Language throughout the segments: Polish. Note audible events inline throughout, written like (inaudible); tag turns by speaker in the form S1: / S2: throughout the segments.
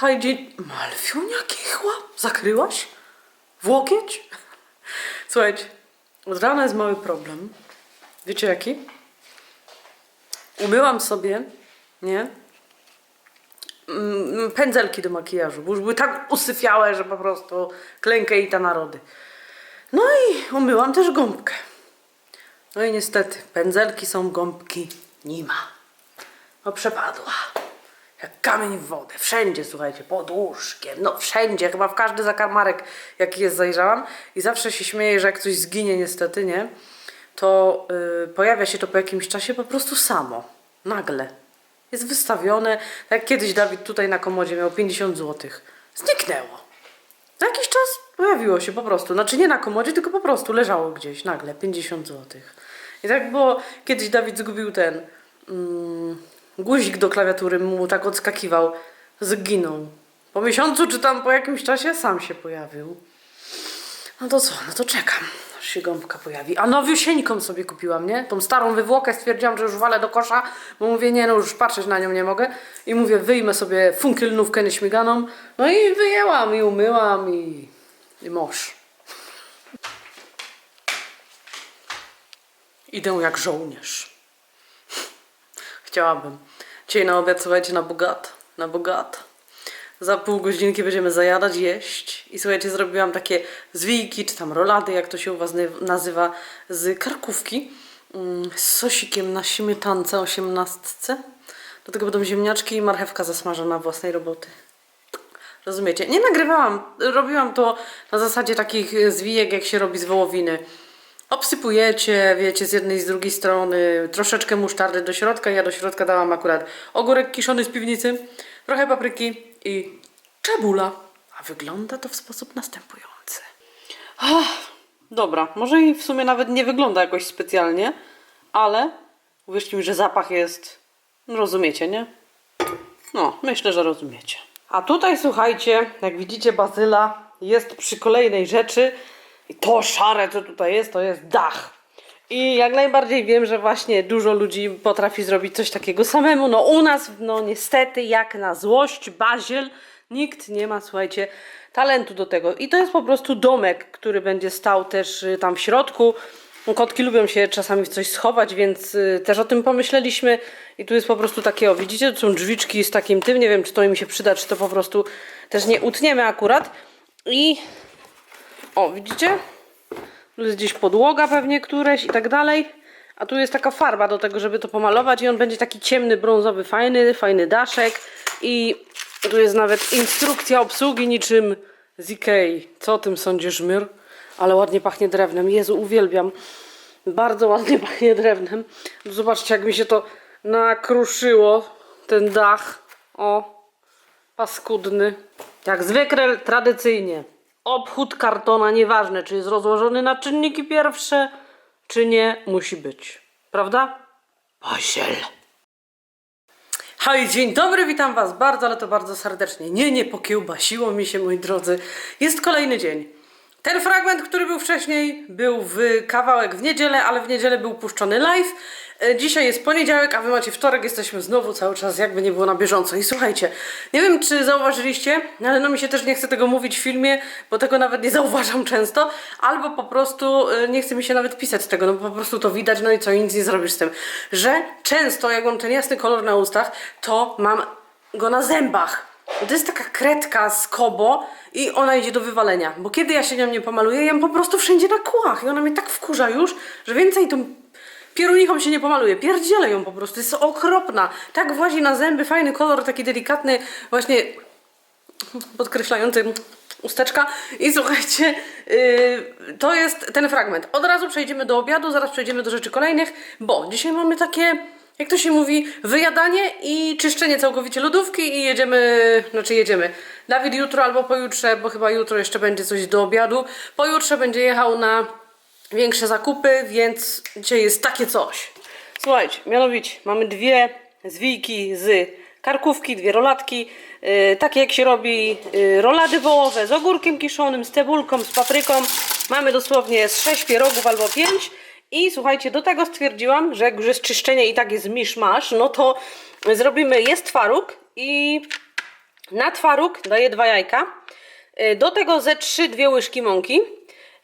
S1: Hygiene... Malfion, jaki chłop? Zakryłaś? W łokieć? Słuchajcie, od rana jest mały problem. Wiecie jaki? Umyłam sobie, nie? Mm, Pędzelki do makijażu, bo już były tak usyfiałe, że po prostu klękę i ta narody. No i umyłam też gąbkę. No i niestety, pędzelki są, gąbki nie ma. No przepadła. Jak kamień w wodę. Wszędzie, słuchajcie, pod łóżkiem. No wszędzie, chyba w każdy zakarmarek, jaki jest, zajrzałam. I zawsze się śmieję, że jak coś zginie niestety, nie? To y, pojawia się to po jakimś czasie po prostu samo. Nagle. Jest wystawione. Tak jak kiedyś Dawid tutaj na komodzie miał 50 zł. Zniknęło. Za jakiś czas pojawiło się po prostu. Znaczy nie na komodzie, tylko po prostu leżało gdzieś nagle 50 zł. I tak było, kiedyś Dawid zgubił ten mm, guzik do klawiatury, mu tak odskakiwał. Zginął. Po miesiącu czy tam po jakimś czasie sam się pojawił. No to co, no to czekam, aż się gąbka pojawi. A nowiusieńką sobie kupiłam, nie? Tą starą wywłokę stwierdziłam, że już walę do kosza, bo mówię, nie no, już patrzeć na nią nie mogę. I mówię, wyjmę sobie funkylnówkę nieśmiganą. No i wyjęłam i umyłam i, i moż. Idę jak żołnierz. Chciałabym. Dzisiaj na obiad, słuchajcie, na bogat. Na bogat. Za pół godzinki będziemy zajadać, jeść. I słuchajcie, zrobiłam takie zwijki, czy tam rolady, jak to się u Was nazywa, z karkówki. mm, Z sosikiem na śmietance osiemnastce. Do tego będą ziemniaczki i marchewka zasmażona własnej roboty. Rozumiecie? Nie nagrywałam, robiłam to na zasadzie takich zwijek, jak się robi z wołowiny. Obsypujecie, wiecie, z jednej i z drugiej strony, troszeczkę musztardy do środka. Ja do środka dałam akurat ogórek kiszony z piwnicy, trochę papryki i czebula. A wygląda to w sposób następujący. Ach, dobra, może i w sumie nawet nie wygląda jakoś specjalnie, ale uwierzcie mi, że zapach jest, no rozumiecie, nie? No, myślę, że rozumiecie. A tutaj słuchajcie, jak widzicie, bazyla jest przy kolejnej rzeczy. I to szare, co tutaj jest, to jest dach. I jak najbardziej wiem, że właśnie dużo ludzi potrafi zrobić coś takiego samemu. No u nas, no niestety, jak na złość, baziel, nikt nie ma, słuchajcie, talentu do tego. I to jest po prostu domek, który będzie stał też y, tam w środku. Kotki lubią się czasami w coś schować, więc y, też o tym pomyśleliśmy. I tu jest po prostu takie, o widzicie, tu są drzwiczki z takim tym, nie wiem czy to im się przyda, czy to po prostu też nie utniemy akurat. I o, widzicie? Tu jest gdzieś podłoga pewnie któreś i tak dalej. A tu jest taka farba do tego, żeby to pomalować i on będzie taki ciemny, brązowy, fajny, fajny daszek. I tu jest nawet instrukcja obsługi niczym z Ikei. Co o tym sądzisz, Myr? Ale ładnie pachnie drewnem. Jezu, uwielbiam. Bardzo ładnie (laughs) pachnie drewnem. Zobaczcie, jak mi się to nakruszyło. Ten dach. O, paskudny. Jak zwykle, tradycyjnie. Obchód kartona, nieważne czy jest rozłożony na czynniki pierwsze, czy nie, musi być. Prawda? Baziel. Hej, dzień dobry, witam Was bardzo, ale to bardzo serdecznie. Nie, nie pokiełbasiło mi się, moi drodzy. Jest kolejny dzień. Ten fragment, który był wcześniej, był w kawałek w niedzielę, ale w niedzielę był puszczony live. E, Dzisiaj jest poniedziałek, a wy macie wtorek, jesteśmy znowu cały czas jakby nie było na bieżąco. I słuchajcie, nie wiem czy zauważyliście, ale no mi się też nie chce tego mówić w filmie, bo tego nawet nie (laughs) zauważam często, albo po prostu e, nie chce mi się nawet pisać tego, no po prostu to widać, no i co, i nic nie zrobisz z tym. Że często, jak mam ten jasny kolor na ustach, to mam go na zębach. No To jest taka kredka z kobo i ona idzie do wywalenia. Bo kiedy ja się nią nie pomaluję, ja mam po prostu wszędzie na kłach. I ona mnie tak wkurza już, że więcej tą pierunichą się nie pomaluje. Pierdzielę ją po prostu. Jest okropna. Tak włazi na zęby, fajny kolor, taki delikatny, właśnie podkreślający usteczka. I słuchajcie, yy, to jest ten fragment. Od razu przejdziemy do obiadu, zaraz przejdziemy do rzeczy kolejnych, bo dzisiaj mamy takie, jak to się mówi, wyjadanie i czyszczenie całkowicie lodówki i jedziemy, znaczy jedziemy. Dawid jutro albo pojutrze, bo chyba jutro jeszcze będzie coś do obiadu. Pojutrze będzie jechał na większe zakupy, więc dzisiaj jest takie coś. Słuchajcie, mianowicie mamy dwie zwijki z karkówki, dwie rolatki, yy, takie jak się robi yy, rolady wołowe z ogórkiem kiszonym, z cebulką, z papryką. Mamy dosłownie z 6 pierogów albo 5 i słuchajcie, do tego stwierdziłam, że jak już jest czyszczenie i tak jest misz-masz, no to zrobimy jest twaróg i Na twaróg daję dwa jajka. Y, Do tego ze trzy, dwie łyżki mąki.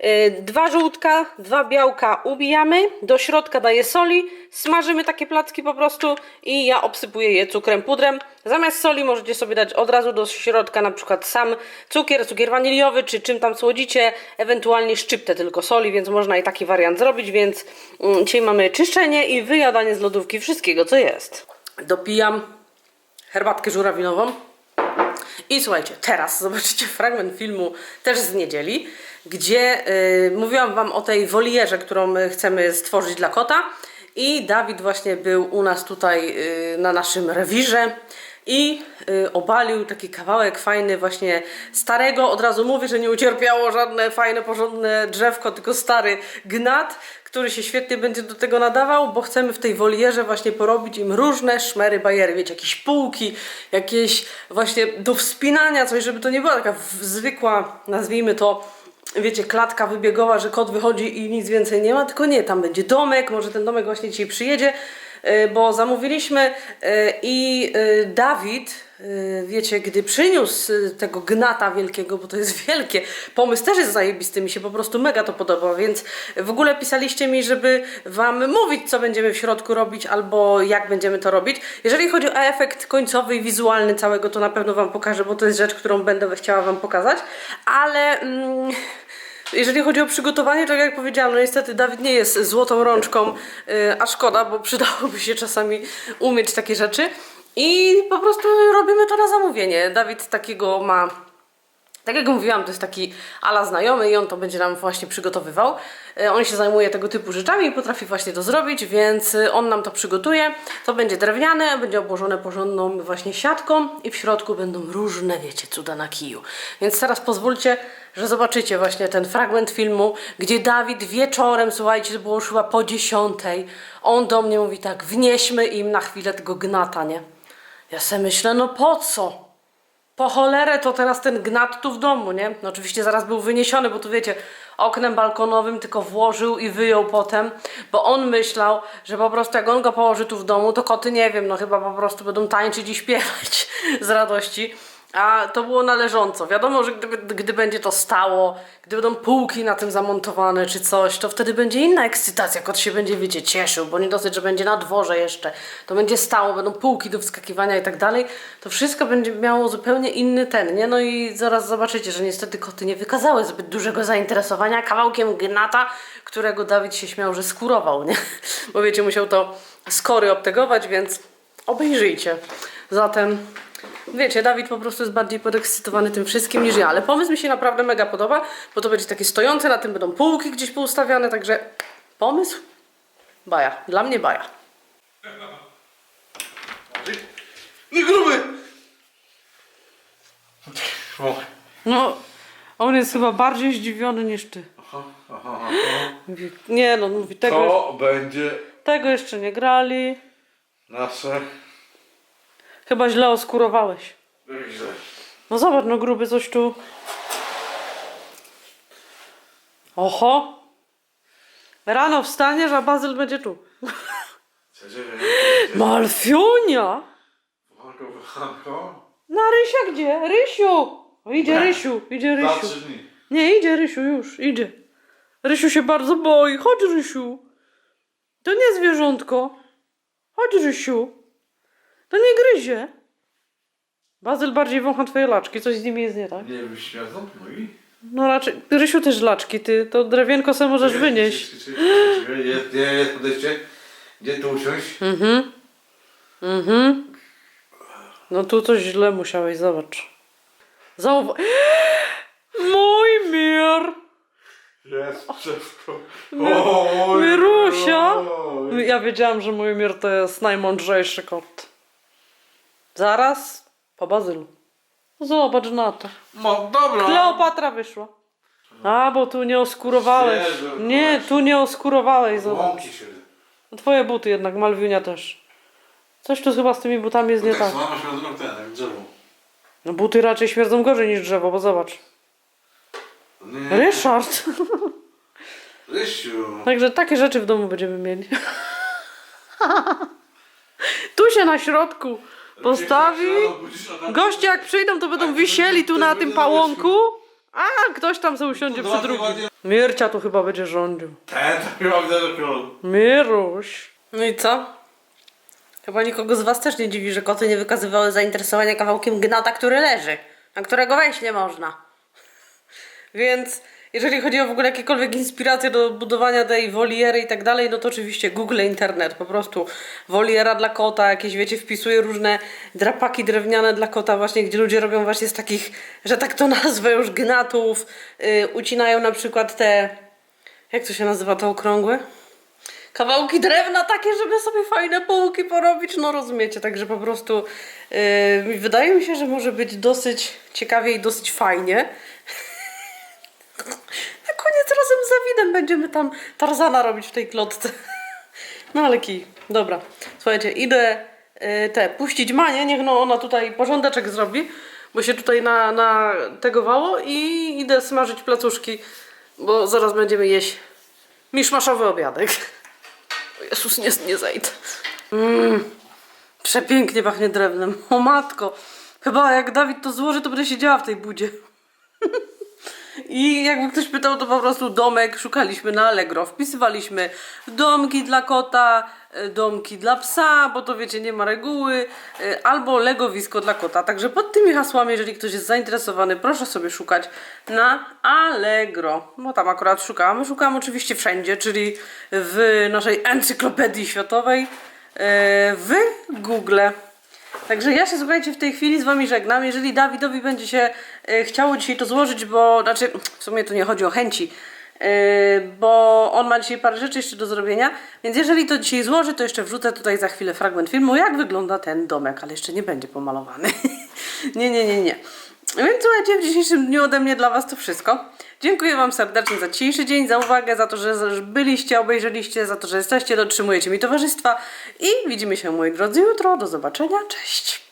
S1: Y, Dwa żółtka, dwa białka ubijamy. Do środka daję soli. Smażymy takie placki po prostu i ja obsypuję je cukrem pudrem. Zamiast soli możecie sobie dać od razu do środka na przykład sam cukier, cukier waniliowy, czy czym tam słodzicie, ewentualnie szczyptę tylko soli, więc można i taki wariant zrobić, więc mm, dzisiaj mamy czyszczenie i wyjadanie z lodówki wszystkiego, co jest. Dopijam herbatkę żurawinową. I słuchajcie, teraz zobaczycie fragment filmu też z niedzieli, gdzie y, mówiłam Wam o tej wolierze, którą my chcemy stworzyć dla kota. I Dawid właśnie był u nas tutaj y, na naszym rewirze i y, obalił taki kawałek fajny właśnie starego, od razu mówię, że nie ucierpiało żadne fajne, porządne drzewko, tylko stary gnat, który się świetnie będzie do tego nadawał, bo chcemy w tej wolierze właśnie porobić im różne szmery, bajery, wiecie, jakieś półki, jakieś właśnie do wspinania coś, żeby to nie była taka zwykła, nazwijmy to, wiecie, klatka wybiegowa, że kot wychodzi i nic więcej nie ma, tylko nie, tam będzie domek, może ten domek właśnie dzisiaj przyjedzie, y, bo zamówiliśmy y, i y, Dawid, wiecie, gdy przyniósł tego gnata wielkiego, bo to jest (laughs) wielkie, pomysł też jest zajebisty, mi się po prostu mega to podoba, więc w ogóle pisaliście mi, żeby wam mówić, co będziemy w środku robić, albo jak będziemy to robić. Jeżeli chodzi o efekt końcowy i wizualny całego, to na pewno wam pokażę, bo to jest rzecz, którą będę chciała wam pokazać, ale... Mm, jeżeli chodzi o przygotowanie, tak jak powiedziałam, no niestety Dawid nie jest złotą rączką, yy, a szkoda, bo przydałoby się czasami umieć takie rzeczy. I po prostu robimy to na zamówienie. Dawid takiego ma tak jak mówiłam, to jest taki ala znajomy i on to będzie nam właśnie przygotowywał. E, On się zajmuje tego typu rzeczami i potrafi właśnie to zrobić, więc e, on nam to przygotuje. To będzie drewniane, będzie obłożone porządną właśnie siatką i w środku będą różne, wiecie, cuda na kiju. Więc teraz pozwólcie, że zobaczycie właśnie ten fragment filmu, gdzie Dawid wieczorem, słuchajcie, to było już chyba po dziesiątej, on do mnie mówi tak, wnieśmy im na chwilę tego gnata, nie? Ja sobie myślę, no po co? Po cholerę to teraz ten gnat tu w domu, nie? No oczywiście zaraz był wyniesiony, bo tu wiecie, oknem balkonowym tylko włożył i wyjął potem, bo on myślał, że po prostu jak on go położy tu w domu, to koty nie wiem, no chyba po prostu będą tańczyć i śpiewać (laughs) z radości. A to było należąco. Wiadomo, że gdyby, gdy będzie to stało, gdy będą półki na tym zamontowane czy coś, to wtedy będzie inna ekscytacja. Kot się będzie, wiecie, cieszył, bo nie dosyć, że będzie na dworze jeszcze. To będzie stało, będą półki do wskakiwania i tak dalej. To wszystko będzie miało zupełnie inny ten, nie? No i zaraz zobaczycie, że niestety koty nie wykazały zbyt dużego zainteresowania kawałkiem gnata, którego Dawid się śmiał, że skurował, nie? (laughs) Bo wiecie, musiał to skory obtegować, więc obejrzyjcie. Zatem Wiecie, Dawid po prostu jest bardziej podekscytowany tym wszystkim niż ja, ale pomysł mi się naprawdę mega podoba, bo to będzie takie stojące, na tym będą półki gdzieś poustawiane, także pomysł baja, dla mnie baja.
S2: Nie gruby! O,
S1: No, on jest chyba bardziej zdziwiony niż ty.
S2: aha, aha, aha.
S1: Mówi, nie no, mówi, tego,
S2: To będzie
S1: tego jeszcze nie grali,
S2: nasze...
S1: chyba źle oskurowałeś.
S2: Źle.
S1: No zobacz, no gruby coś tu. Oho. Rano wstaniesz, a Bazyl będzie tu. Malfiunia! Na Rysia gdzie? Rysiu! O, idzie Rysiu, idzie Rysiu. Nie, idzie Rysiu już, idzie. Rysiu się bardzo boi. Chodź Rysiu. To nie zwierzątko. Chodź Rysiu. To nie gryzie. Bazyl bardziej wącha twoje laczki, coś z nimi jest nie tak?
S2: Nie lubisz śmierdzą? No i?
S1: No raczej, Rysiu też laczki, ty, to drewienko sobie możesz wynieść.
S2: Czekaj, czekaj, Jest, jest, jest podejście. Gdzie tu usiąść?
S1: Mhm. Mhm. No tu coś źle musiałeś, zobacz. Zauważ. (gasps) Mój mir!
S2: Jest wszystko.
S1: My- Mirusia? Ja wiedziałam, że mój mir to jest najmądrzejszy kot. Zaraz po bazylu. Zobacz na to.
S2: No dobra.
S1: Kleopatra wyszła. A, bo tu nie oskurowałeś.
S2: Jezu,
S1: Nie, tu nie oskurowałeś, zobacz.
S2: Łąki się.
S1: No Twoje buty jednak, Malwinia też. Coś tu chyba z tymi butami jest nie tak.
S2: Sama śmierdzą ten, jak drzewo.
S1: No buty raczej śmierdzą gorzej niż drzewo, bo zobacz.
S2: Nie.
S1: Ryszard! (laughs)
S2: Rysiu.
S1: Także takie rzeczy w domu będziemy mieli. (laughs) tu się na środku postawi. Goście jak przyjdą, to będą wisieli tu na tym pałąku, a ktoś tam sobie usiądzie przy drugim. Mircia tu chyba będzie rządził.
S2: Ten to chyba król.
S1: Miruś. No i co? Chyba nikogo z was też nie dziwi, że koty nie wykazywały zainteresowania kawałkiem gnata, który leży, na którego wejść nie można. (laughs) Więc jeżeli chodzi o w ogóle jakiekolwiek inspiracje do budowania tej woliery i tak dalej, no to oczywiście Google, internet, po prostu woliera dla kota, jakieś wiecie, wpisuję różne drapaki drewniane dla kota właśnie, gdzie ludzie robią właśnie z takich, że tak to (laughs) nazwę już, gnatów, yy, ucinają na przykład te, jak to się nazywa, to okrągłe? kawałki drewna takie, żeby sobie fajne półki porobić, no rozumiecie, także po prostu yy, wydaje mi się, że może być dosyć ciekawie i dosyć fajnie. Na koniec razem z Zawidem będziemy tam Tarzana robić w tej klotce. No ale kij, dobra. Słuchajcie, idę yy, te, puścić Manię, niech no ona tutaj porządeczek zrobi, bo się tutaj na, na tegowało i idę smażyć placuszki, bo zaraz będziemy jeść miszmaszowy obiadek. O Jezus, nie, nie zejdę. Mm, przepięknie pachnie drewnem. O matko. Chyba jak Dawid to złoży, to będę siedziała w tej budzie. (laughs) I jakby ktoś pytał, to po prostu domek szukaliśmy na Allegro. Wpisywaliśmy domki dla kota, e, domki dla psa, bo to wiecie, nie ma reguły, e, albo legowisko dla kota. Także pod tymi hasłami, jeżeli ktoś jest zainteresowany, proszę sobie szukać na Allegro. Bo tam akurat szukałam. Szukałam oczywiście wszędzie, czyli w naszej encyklopedii światowej, e, w Google. Także ja się słuchajcie w tej chwili z wami żegnam. Jeżeli Dawidowi będzie się e, chciało dzisiaj to złożyć, bo znaczy w sumie tu nie chodzi o chęci, e, bo on ma dzisiaj parę rzeczy jeszcze do zrobienia, więc jeżeli to dzisiaj złoży, to jeszcze wrzucę tutaj za chwilę fragment filmu, jak wygląda ten domek, ale jeszcze nie będzie pomalowany. (laughs) nie, nie, nie, nie. Więc słuchajcie, w dzisiejszym dniu ode mnie dla was to wszystko. Dziękuję wam serdecznie za dzisiejszy dzień, za uwagę, za to, że byliście, obejrzeliście, za to, że jesteście, dotrzymujecie mi towarzystwa i widzimy się moi drodzy jutro. Do zobaczenia, cześć!